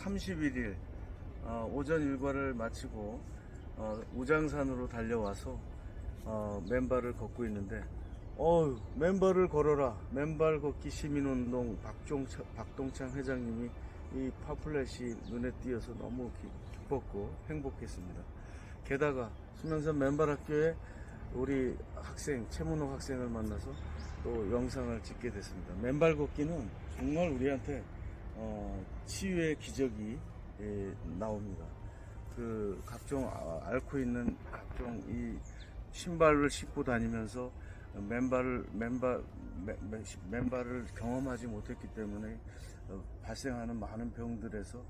3월 31일 어, 오전 일과를 마치고 어, 우장산으로 달려와서 어, 맨발을 걷고 있는데 어휴 맨발을 걸어라 맨발 걷기 시민운동 박종, 박동창 회장님이 이 파플렛이 눈에 띄어서 너무 기- 기뻤고 행복했습니다. 게다가 수면산 맨발학교에 우리 학생 최문호 학생을 만나서 또 영상을 찍게 됐습니다. 맨발 걷기는 정말 우리한테 어, 치유의 기적이 예, 나옵니다. 그 각종 아- 앓고 있는 각종 이 신발을 신고 다니면서 맨발을 맨발 맨발을 경험하지 못했기 때문에 어, 발생하는 많은 병들에서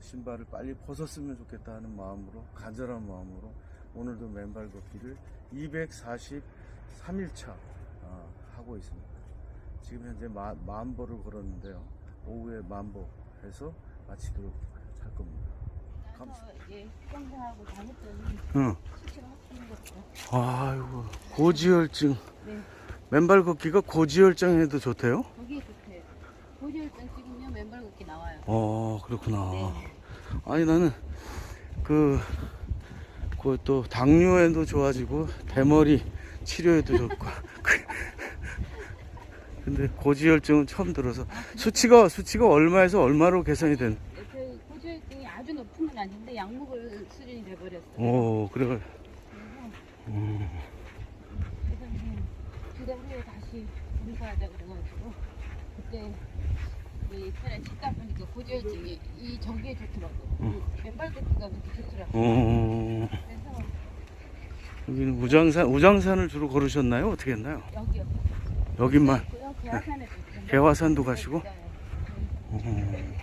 신발을 빨리 벗었으면 좋겠다 하는 마음으로 간절한 마음으로 오늘도 맨발 걷기를 243일차 어, 하고 있습니다. 지금 현재 마, 만보를 걸었는데요. 오후에 만보 해서 마치도록 할 겁니다. 감- 나서 이제 수강생하고 다녔더니 응. 수치가 확 뛰는 것 같아요. 아이고 고지혈증. 네. 맨발 걷기가 고지혈증에도 좋대요? 거기에 좋대요. 고지혈증 찍으면 맨발 걷기 나와요. 어 그렇구나. 네. 아니 나는 그 그 또 당뇨에도 좋아지고 대머리 치료에도 좋고. 근데 고지혈증은 처음 들어서 수치가 수치가 얼마에서 얼마로 개선이 된? 그 고지혈증이 아주 높은 건 아닌데 약 먹을 수준이 돼버렸어요. 오 그래. 음, 그래서 두달 후에 다시 검사하자 그래가지고 그때 이 차라리 치다 보니까 고지혈증이 이 저기에 좋더라고요. 음. 맨발 걷기가 그렇게 좋더라고요. 어, 그래서 여기는 우장산 우장산을 주로 걸으셨나요? 어떻게 했나요? 여기요. 여기만 개화산도 가시고? 네.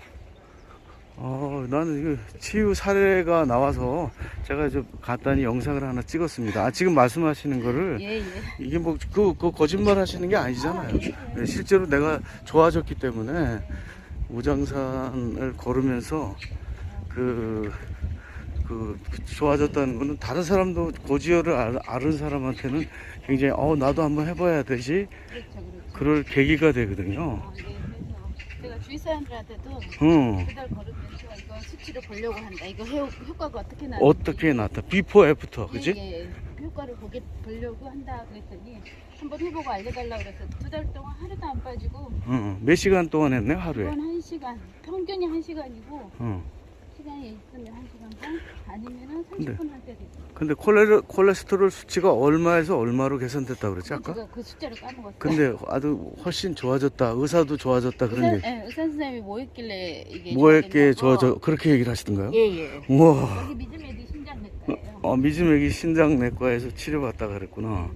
어, 어, 나는 이거 치유 사례가 나와서 제가 좀 간단히 영상을 하나 찍었습니다. 아, 지금 말씀하시는 거를 예, 예. 이게 뭐그 거짓말 하시는 게 아니잖아요. 네, 실제로 내가 좋아졌기 때문에 우장산을 걸으면서 그, 그 좋아졌다는 거는 다른 사람도 고지혈을 알- 앓은 사람한테는 굉장히 어 나도 한번 해봐야 되지 그렇죠, 그렇죠. 그럴 계기가 되거든요. 아, 네, 주위 사람들한테도 응. 그달 걸으면서 이거 수치를 보려고 한다. 이거 해, 효과가 어떻게 나? 어떻게 나타? 비포 애프터, 그지? 예, 예. 효과를 보게 보려고 한다 그랬더니 한번 해보고 알려달라 그래서 두 달 동안 하루도 안 빠지고 응. 몇 시간 동안 했네 하루에. 한 시간 평균이 한 시간이고 응. 시간이 있으면 한 시간 반 아니면은 근데 30분 할 때도 있고. 근데 콜레 콜레스테롤 수치가 얼마에서 얼마로 개선됐다 그랬지 아까? 제가 그 숫자를 까먹었어요. 근데 아주 훨씬 좋아졌다. 의사도 좋아졌다 그런 의사, 얘기. 예, 의사 선생님이 뭐 했길래 이게 뭐했게 좋아졌냐고. 저저 그렇게 얘기를 하시던가요? 예예. 우와. 여기 믿음에도 심장내과예요. 어, 미즈맥이 신장내과에서 치료받다 그랬구나.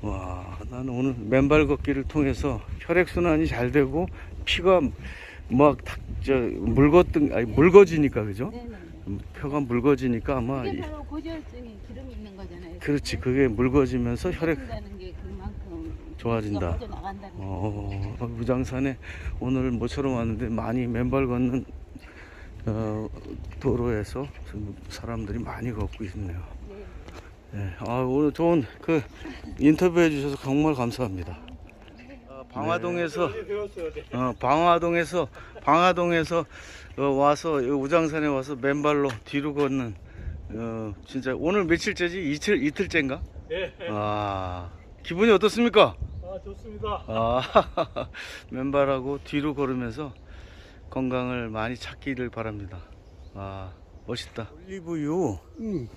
와, 나는 오늘 맨발 걷기를 통해서 혈액 순환이 잘 되고 피가 막저 물거든 아니 물거지니까 그죠? 네네. 표가 물거지니까 아마 이- 바로 고지혈증이 기름이 있는 거잖아요. 그렇지 그게 물거지면서 혈액 게 그만큼 좋아진다. 거. 어, 무장산에 오늘 모처럼 왔는데 많이 맨발 걷는 어, 도로에서 사람들이 많이 걷고 있네요. 네, 아, 오늘 좋은 그 인터뷰 해 주셔서 정말 감사합니다. 어, 방화동에서 어, 방화동에서 방화동에서 어, 와서 우장산에 와서 맨발로 뒤로 걷는 어, 진짜 오늘 며칠째지 이틀 이틀째인가? 네, 아 기분이 어떻습니까? 아 좋습니다. 아, 맨발하고 뒤로 걸으면서 건강을 많이 찾기를 바랍니다. 아, 멋있다. 올리브유, 응.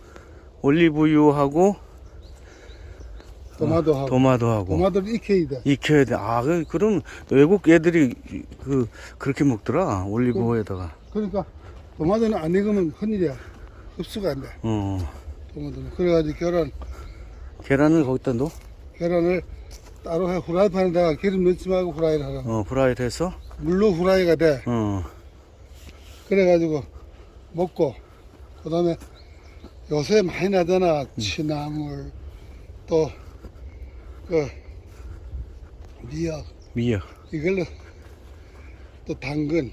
올리브유하고 도마도 하고 도마도 하고 도마도를 익혀야 돼. 익혀야 돼. 아, 그- 그럼 외국 애들이 그 그렇게 먹더라. 올리브유에다가. 그러니까 도마도는 안 익으면 큰일이야. 흡수가 안 돼. 어, 도마도는. 그래가지고 계란 계란을 거기다 넣어. 계란을 따로 해 후라이팬에다가 기름 넣지 말고 후라이를 하라. 어, 프라이드 해서. 물로 후라이가 돼. 어, 그래가지고 먹고 그 다음에 요새 많이 나잖아 취나물 또 그 미역 미역. 이걸로 또 당근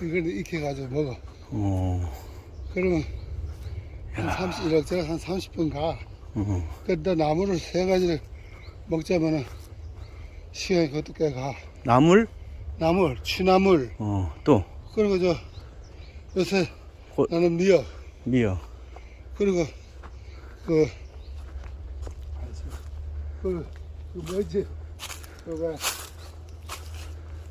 이걸 익혀 가지고 먹어. 어, 그러면 한 30, 이렇게 한 30분 가. 어, 그때 나무를 세 가지를 먹자면은 시간이 그것도 꽤 가. 나물. 나물, 취나물, 어, 또. 그리고 저 요새 고- 나는 미역 미역. 그리고 그, 그, 그 뭐지 그가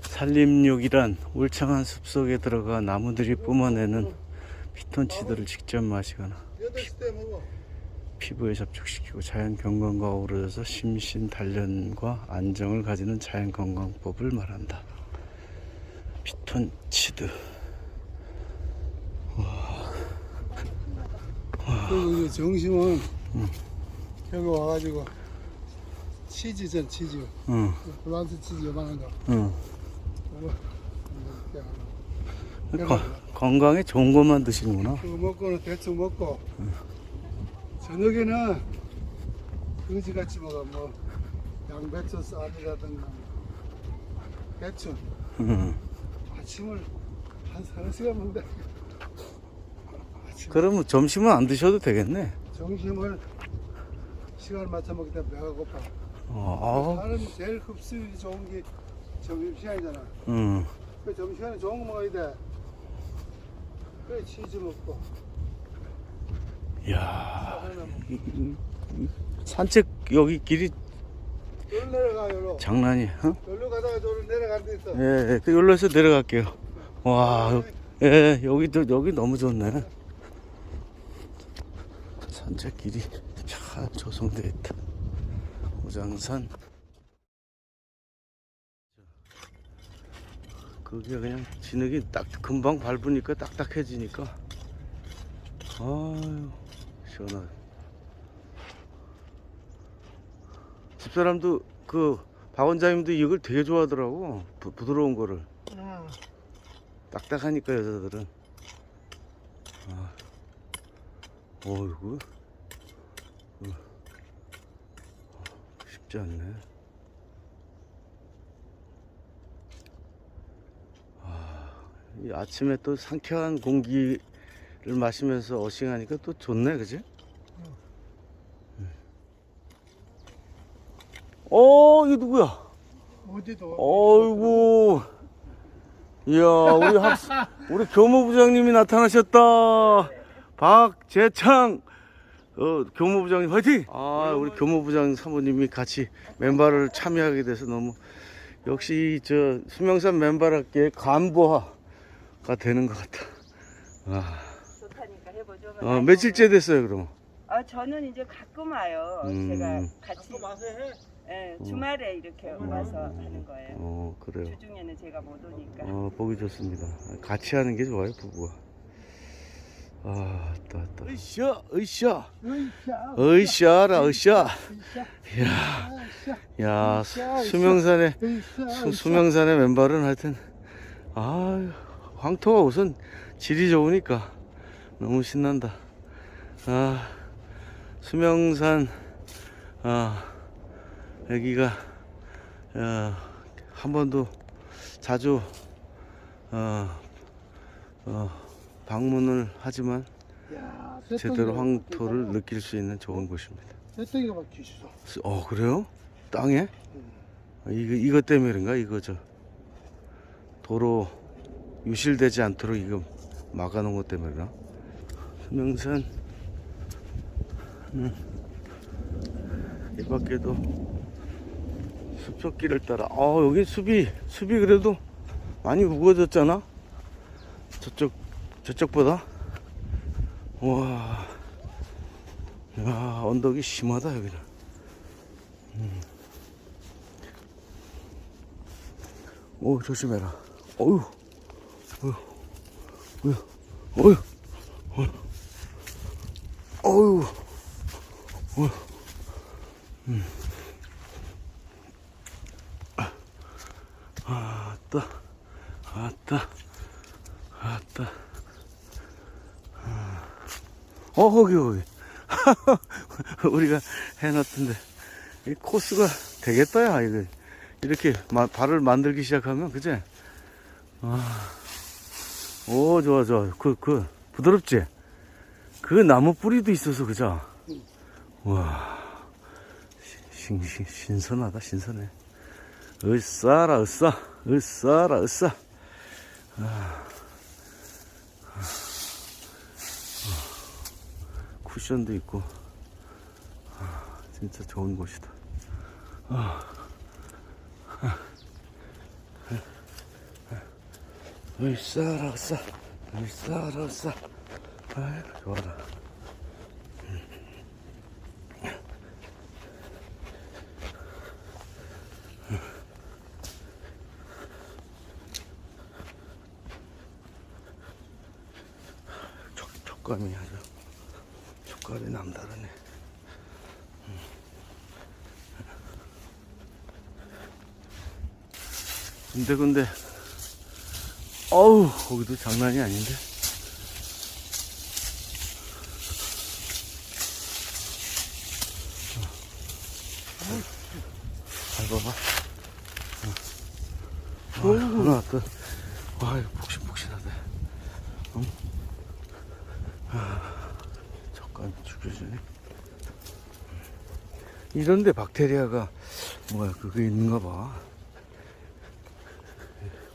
산림욕이란 울창한 숲속에 들어가 나무들이 뿜어내는 피톤치드를 직접 마시거나 8시 때 먹어 피부에 접촉시키고 자연 경관과 어우러져서 심신 단련과 안정을 가지는 자연 건강법을 말한다. 피톤치드. 그리고 이 정심은 여기 와가지고 치즈전 치즈 응, 프랑스 치즈 요만한 거 응. 그거 이렇게 하나. 거- 건강에 좋은 것만 드시는구나. 그거 먹고는 대충 먹고 저녁에는 거지같이 먹어 뭐 양배추 쌀이라든가 배추 응. 아침을 한 서너 시간 먹는다 아침 그러면 점심은 안 드셔도 되겠네. 점심을 시간을 맞춰 먹기 때문에 배가 고파 어, 사람 제일 흡수율이 좋은 게 점심시간이잖아 응. 그 점심시간에 좋은 거 먹어야 돼 그래 치즈 먹고 이 산책 여기 길이 여기로 내려가 여기로 장난이, 어? 여기로 가다가 저기로 내려가는 데 있어 예, 예, 그 여기로서 내려갈게요. 와, 여- 예, 여기도 여기 너무 좋네. 산책 길이 잘 조성되어 있다. 오장산. 그게 그냥 진흙이 딱 금방 밟으니까 딱딱해지니까. 아유, 시원하다. 집사람도 그 박원장님도 이걸 되게 좋아하더라고. 부, 부드러운 거를. 딱딱하니까 여자들은. 아. 어이구. 쉽지 않네. 아, 이 아침에 또 상쾌한 공기를 마시면서 어싱하니까 또 좋네, 그지? 어, 이게 누구야? 어디도 어이구. 이야, 우리 학, 우리 교무부장님이 나타나셨다. 박재창, 어, 교무부장님 화이팅! 아, 우리 교무부장 사모님이 같이 멤버를 참여하게 돼서 너무, 역시 저 수명산 멤버답게 간부화가 되는 것 같다. 아, 좋다니까 해보죠. 어, 며칠째 됐어요, 그럼? 아 저는 이제 가끔 와요. 음. 제가 같이 예, 주말에 이렇게 와서 하는 거예요. 어, 그래요. 주중에는 제가 못 오니까. 어, 보기 좋습니다. 같이 하는 게 좋아요, 부부가. 아, 따, 따. 으쌰, 으쌰. 으쌰라, 으쌰. 이야, 야, 수- 수명산의, 수, 수명산의 맨발은 하여튼, 아 황토가 우선 질이 좋으니까 너무 신난다. 아, 수명산, 아, 여기가, 어, 한 번도 자주, 어, 어, 방문을 하지만 제대로 황토를 느낄 수 있는 좋은 곳입니다. 새똥이가 막히시죠 어 그래요? 땅에? 아, 이거 이것 때문에 그런가? 이거 저 도로 유실되지 않도록 이거 막아놓은 것 때문에 그러나? 수명산 음, 이 밖에도 숲속길을 따라 아 여기 숲이 숲이 그래도 많이 우거졌잖아 저쪽 저쪽보다 와 야, 언덕이 심하다, 여기는. 음. 오, 조심해라. 어휴, 어휴, 어휴, 어휴, 어휴, 어휴, 어휴. 음. 아따, 아따. 어, 거기, 거기. 우리가 해놨던데. 이 코스가 되겠다 야 이거 이렇게 마- 발을 만들기 시작하면 그제? 아, 오 좋아 좋아. 그 그 부드럽지? 그 나무 뿌리도 있어서 그죠? 와. 신, 신, 신선하다 신선해. 으싸라 으싸 으싸라 으싸 아, 쿠션도 있고 아, 진짜 좋은 곳이다. 아. 으쌰라싸 으쌰라싸 아이고 좋아라 촉, 촉감이 아주 촉감이 남다르네. 근데 근데 어우 거기도 장난이 아닌데? 잘 봐봐. 어. 하나 또. 와, 이거 폭신폭신하다 응? 아, 잠깐 죽여주네 이런데 박테리아가 뭐야 그게 있는가 봐.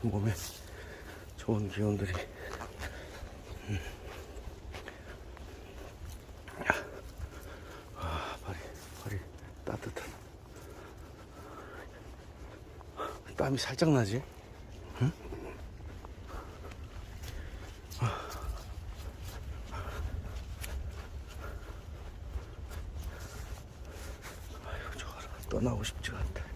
몸에 좋은 기운들이. 음. 아 발이 발이 따뜻한. 땀이 살짝 나지 응? 아. 아이고 좋아라 떠나고 싶지가 않다